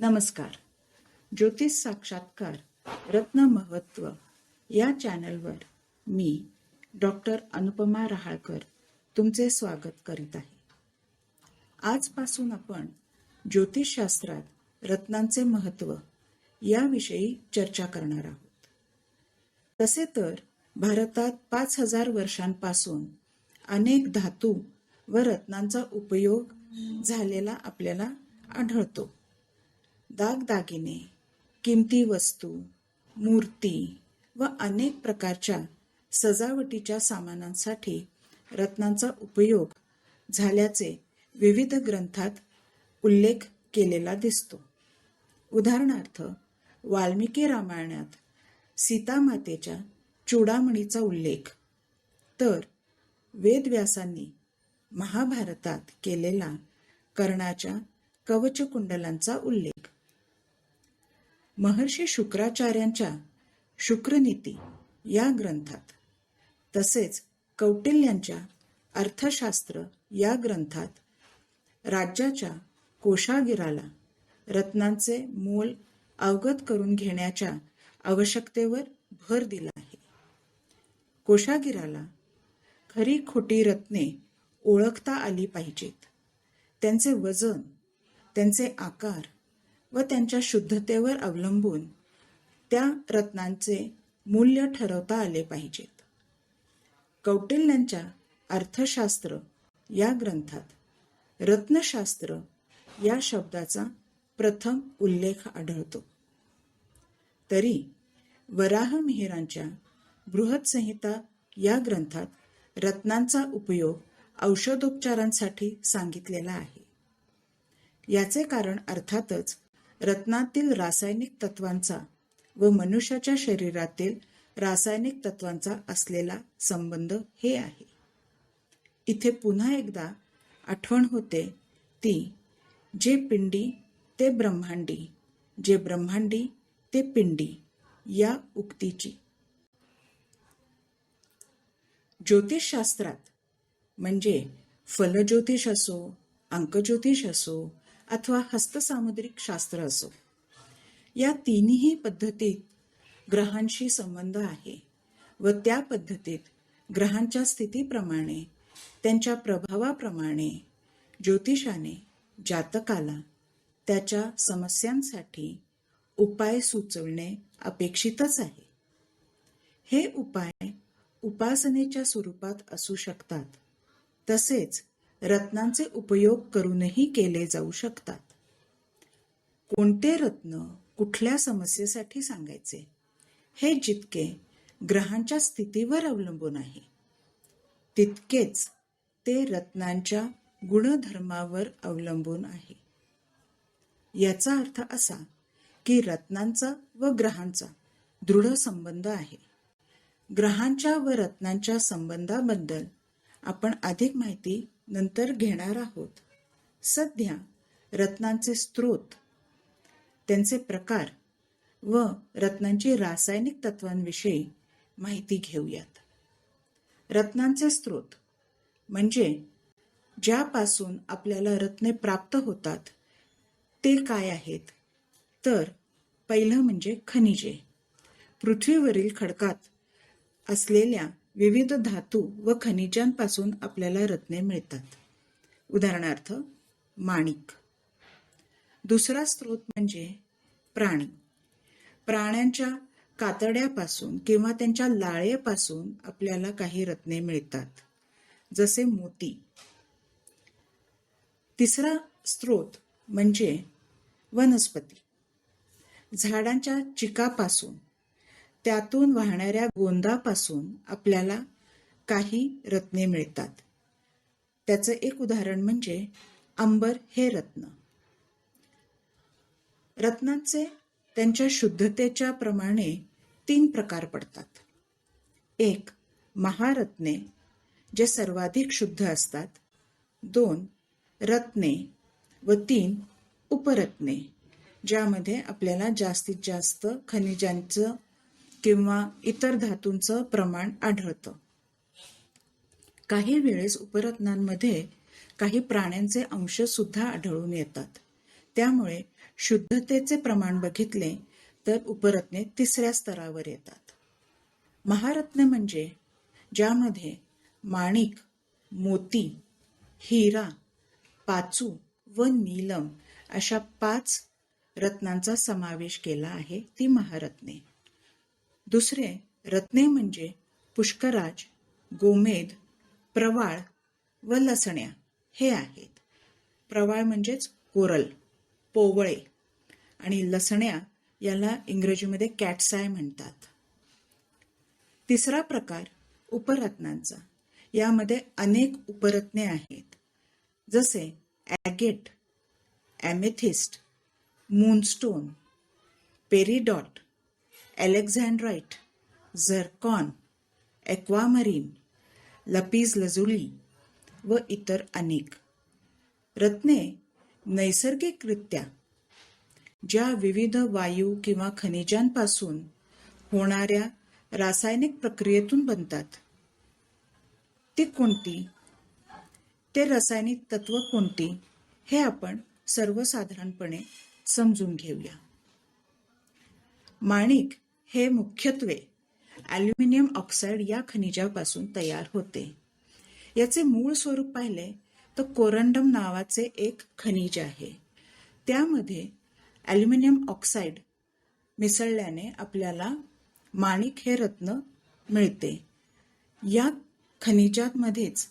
नमस्कार. ज्योतिष साक्षात्कार रत्न महत्त्व या चॅनलवर मी डॉक्टर अनुपमा रहाळकर तुमचे स्वागत करीत आहे. आजपासून आपण ज्योतिषशास्त्रात रत्नांचे महत्त्व याविषयी चर्चा करणार आहोत. तसे तर भारतात पाच हजार वर्षांपासून अनेक धातू व रत्नांचा उपयोग झालेला आपल्याला आढळतो. दागदागिने किमती वस्तू मूर्ती व अनेक प्रकारच्या सजावटीच्या सामानांसाठी रत्नांचा उपयोग झाल्याचे विविध ग्रंथात उल्लेख केलेला दिसतो. उदाहरणार्थ वाल्मिकी रामायणात सीतामातेच्या चूडामणीचा उल्लेख. तर वेदव्यासांनी महाभारतात केलेला कर्णाच्या कवचकुंडलांचा उल्लेख. महर्षी शुक्राचार्यांच्या शुक्रनीती या ग्रंथात. तसेच कौटिल्यांच्या अर्थशास्त्र या ग्रंथात राज्याच्या कोशागिराला रत्नांचे मोल अवगत करून घेण्याच्या आवश्यकतेवर भर दिला आहे. कोशागिराला खरी खोटी रत्ने ओळखता आली पाहिजेत. त्यांचे वजन त्यांचे आकार व त्यांच्या शुद्धतेवर अवलंबून त्या रत्नांचे मूल्य ठरवता आले पाहिजेत. कौटिल्यांच्या अर्थशास्त्र या ग्रंथात रत्नशास्त्र या शब्दाचा प्रथम उल्लेख आढळतो. तरी वराह मिहिरांच्या बृहत्संहिता या ग्रंथात रत्नांचा उपयोग औषधोपचारांसाठी सांगितलेला आहे. याचे कारण अर्थातच रत्नातील रासायनिक तत्वांचा व मनुष्याच्या शरीरातील रासायनिक तत्वांचा असलेला संबंध हे आहे. इथे पुन्हा एकदा आठवण होते ती जे पिंडी ते ब्रह्मांडी जे ब्रह्मांडी ते पिंडी या उक्तीची. ज्योतिषशास्त्रात म्हणजे फलज्योतिष असो अंकज्योतिष असो अथवा हस्तसामुद्रिक शास्त्र असो. या तिन्ही पद्धतीत ग्रहांशी संबंध आहे व त्या पद्धतीत ग्रहांच्या स्थितीप्रमाणे त्यांच्या प्रभावाप्रमाणे ज्योतिषाने जातकाला त्याच्या समस्यांसाठी उपाय सुचवणे अपेक्षितच आहे. हे उपाय उपासनेच्या स्वरूपात असू शकतात. तसेच रत्नांचे उपयोग करूनही केले जाऊ शकतात. कोणते रत्न कुठल्या समस्येसाठी सांगायचे? हे जितके ग्रहांच्या स्थितीवर अवलंबून आहे तितकेच ते रत्नांच्या गुणधर्मावर अवलंबून आहे. याचा अर्थ असा की रत्नांचा व ग्रहांचा दृढ संबंध आहे. ग्रहांच्या व रत्नांच्या संबंधाबद्दल आपण अधिक माहिती नंतर घेणार आहोत. सध्या रत्नांचे स्रोत त्यांचे प्रकार व रत्नांची रासायनिक तत्वांविषयी माहिती घेऊयात. रत्नांचे स्रोत म्हणजे ज्यापासून आपल्याला रत्ने प्राप्त होतात ते काय आहेत? तर पहिलं म्हणजे खनिजे. पृथ्वीवरील खडकात असलेल्या विविध धातू व खनिजांपासून आपल्याला रत्ने मिळतात. उदाहरणार्थ माणिक. दुसरा स्रोत म्हणजे प्राणी. प्राण्यांच्या कातड्यापासून किंवा त्यांच्या लाळेपासून आपल्याला काही रत्ने मिळतात जसे मोती. तिसरा स्रोत म्हणजे वनस्पती. झाडांच्या चिकापासून त्यातून वाहणाऱ्या गोंदापासून आपल्याला काही रत्ने मिळतात. त्याचं एक उदाहरण म्हणजे अंबर हे रत्न. रत्नांचे त्यांच्या शुद्धतेच्या प्रमाणे तीन प्रकार पडतात. एक महारत्ने जे सर्वाधिक शुद्ध असतात. दोन रत्ने व तीन उपरत्ने ज्यामध्ये आपल्याला जास्तीत जास्त खनिजांचं किंवा इतर धातूंचं प्रमाण आढळतं. काही वेळेस उपरत्नांमध्ये काही प्राण्यांचे अंश सुद्धा आढळून येतात. त्यामुळे शुद्धतेचे प्रमाण बघितले तर उपरत्ने तिसऱ्या स्तरावर येतात. महारत्न म्हणजे ज्यामध्ये माणिक मोती हिरा पाचू व नीलम अशा पाच रत्नांचा समावेश केला आहे ती महारत्ने. दुसरे रत्ने म्हणजे पुष्कराज गोमेद प्रवाळ व लसण्या. हे आहेत. प्रवाळ म्हणजेच कोरल पोवळे. आणि लसण्या याला इंग्रजीमध्ये कॅटसाय म्हणतात. तिसरा प्रकार उपरत्नांचा. यामध्ये अनेक उपरत्ने आहेत. जसे agate amethyst moonstone peridot alexandrite झरकॉन ॲक्वामरीन लपीज lazuli व इतर अनेक. रत्ने नैसर्गिकरित्या ज्या विविध वायू किंवा खनिजांपासून होणाऱ्या रासायनिक प्रक्रियेतून बनतात. ती कोणती? ते रासायनिक तत्व कोणती? हे आपण सर्वसाधारणपणे समजून घेऊया. माणिक हे मुख्यत्वे ॲल्युमिनियम ऑक्साईड या खनिजापासून तयार होते. याचे मूळ स्वरूप पाहिले तर कोरंडम नावाचे एक खनिज आहे. त्यामध्ये ॲल्युमिनियम ऑक्साईड मिसळल्याने आपल्याला माणिक हे रत्न मिळते. या खनिजांमध्येच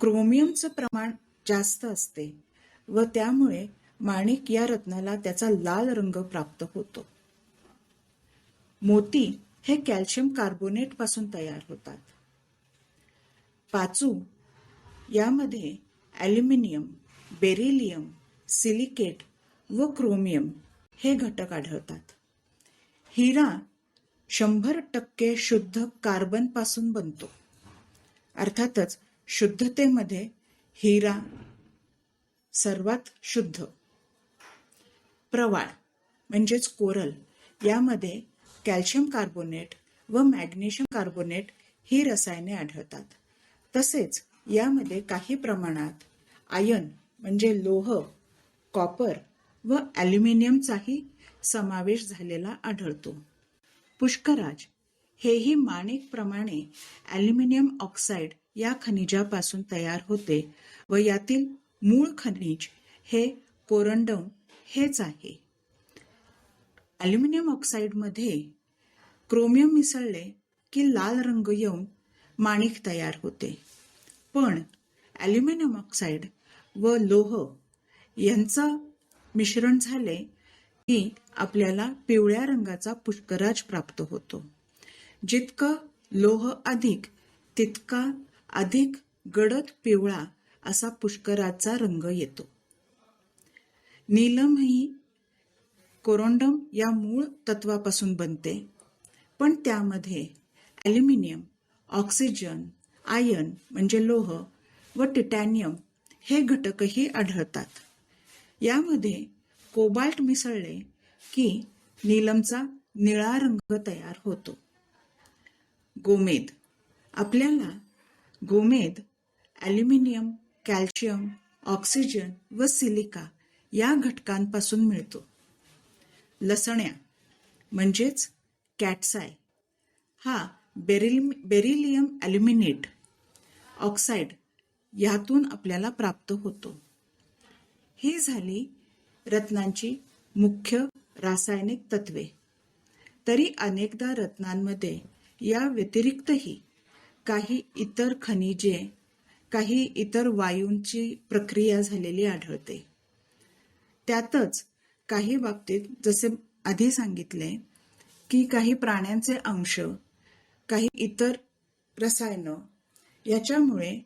क्रोमियमचं प्रमाण जास्त असते व त्यामुळे माणिक या रत्नाला त्याचा लाल रंग प्राप्त होतो. मोती हे कॅल्शियम कार्बोनेटपासून तयार होतात. पाचू यामध्ये ॲल्युमिनियम बेरिलियम सिलिकेट व क्रोमियम हे घटक आढळतात. हिरा शंभर टक्के शुद्ध कार्बनपासून बनतो. अर्थातच शुद्धतेमध्ये हिरा सर्वात शुद्ध. प्रवाळ म्हणजेच कोरल यामध्ये कॅल्शियम कार्बोनेट व मॅग्नेशियम कार्बोनेट ही रसायने आढळतात. तसेच यामध्ये काही प्रमाणात आयन म्हणजे लोह कॉपर व ॲल्युमिनियमचाही समावेश झालेला आढळतो. पुष्कराज हेही माणिकप्रमाणे ॲल्युमिनियम ऑक्साईड या खनिजापासून तयार होते व यातील मूळ खनिज हे कोरंडम हेच आहे. ॲल्युमिनियम ऑक्साईडमध्ये क्रोमियम मिसळले की लाल रंग येऊन माणिक तयार होते. पण ॲल्युमिनियम ऑक्साईड व लोह यांचं मिश्रण झाले की आपल्याला पिवळ्या रंगाचा पुष्कराज प्राप्त होतो. जितकं लोह अधिक तितका अधिक गडद पिवळा असा पुष्कराचा रंग येतो. नीलम ही कोरोंडम या मूळ तत्वापासून बनते. पण त्यामध्ये ॲल्युमिनियम ऑक्सिजन आयन म्हणजे लोह व टिटॅनियम हे घटकही आढळतात. यामध्ये कोबाल्ट मिसळले की नीलमचा निळा रंग तयार होतो. गोमेद. आपल्याला गोमेद ॲल्युमिनियम कॅल्शियम ऑक्सिजन व सिलिका या घटकांपासून मिळतो. लसण्या म्हणजेच कॅटसाय. हा बेरिल बेरिलियम ॲल्युमिनेट ऑक्साईड यातून आपल्याला प्राप्त होतो. ही झाली रत्नांची मुख्य रासायनिक तत्वे. तरी अनेकदा रत्नांमध्ये या व्यतिरिक्तही काही इतर खनिजे काही इतर वायूंची प्रक्रिया झालेली आढळते. त्यातच काही बाबतीत जसे आधी सांगितले की काही प्राण्यांचे अंश काही इतर रसायनं याच्यामुळे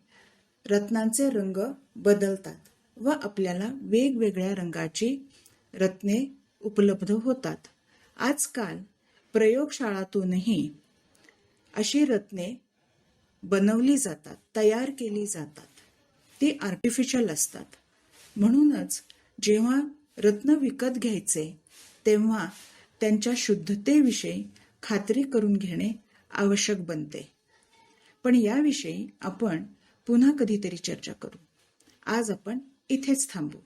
रत्नांचे रंग बदलतात व आपल्याला वेगवेगळ्या रंगाची रत्ने उपलब्ध होतात. आजकाल प्रयोगशाळातूनही अशी रत्ने बनवली जातात तयार केली जातात. ती आर्टिफिशियल असतात. म्हणूनच जेव्हा रत्न विकत घ्यायचे तेव्हा त्यांच्या शुद्धतेविषयी खात्री करून घेणे आवश्यक बनते. पण याविषयी आपण पुन्हा कधीतरी चर्चा करू. आज आपण इथेच थांबू.